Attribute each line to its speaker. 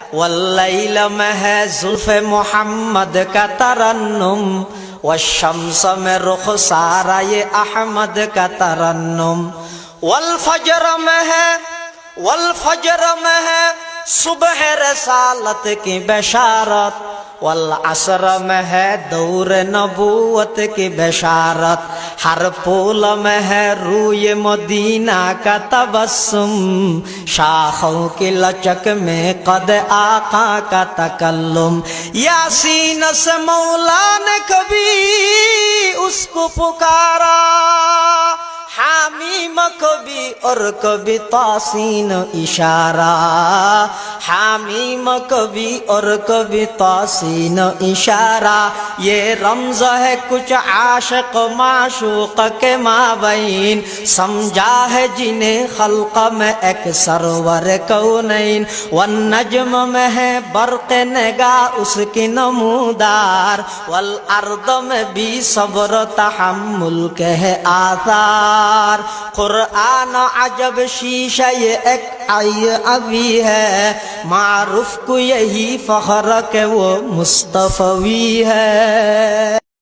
Speaker 1: واللیل میں ہے زلف محمد کا ترنم والشمس میں رخ سارا یہ احمد کا ترنم والفجر میں ہے والفجر میں ہے صبح رسالت کی بشارت والعصر میں ہے دور نبوت کی بشارت، ہر پھول میں ہے روی مدینہ کا تبسم۔ شاخوں کی لچک میں قد آقا کا تکلم۔ یاسین سے مولا نے کبھی اس کو پکارا۔ اور کبھی تاسین اشارہ حامیم کبھی اور کبھی تاسین اشارہ۔ یہ رمز ہے کچھ عاشق معشوق کے مابین سمجھا ہے جنہیں خلق میں ایک سرور کونین۔ والنجم میں ہے برق نگاہ اس کی نمودار۔ والارض میں بھی صبر تحمل کے ہے آثار۔ قرآن عجب شیشہ یہ ایک آئی ابھی ہے۔ معروف کو یہی فخر کہ وہ مصطفی ہے۔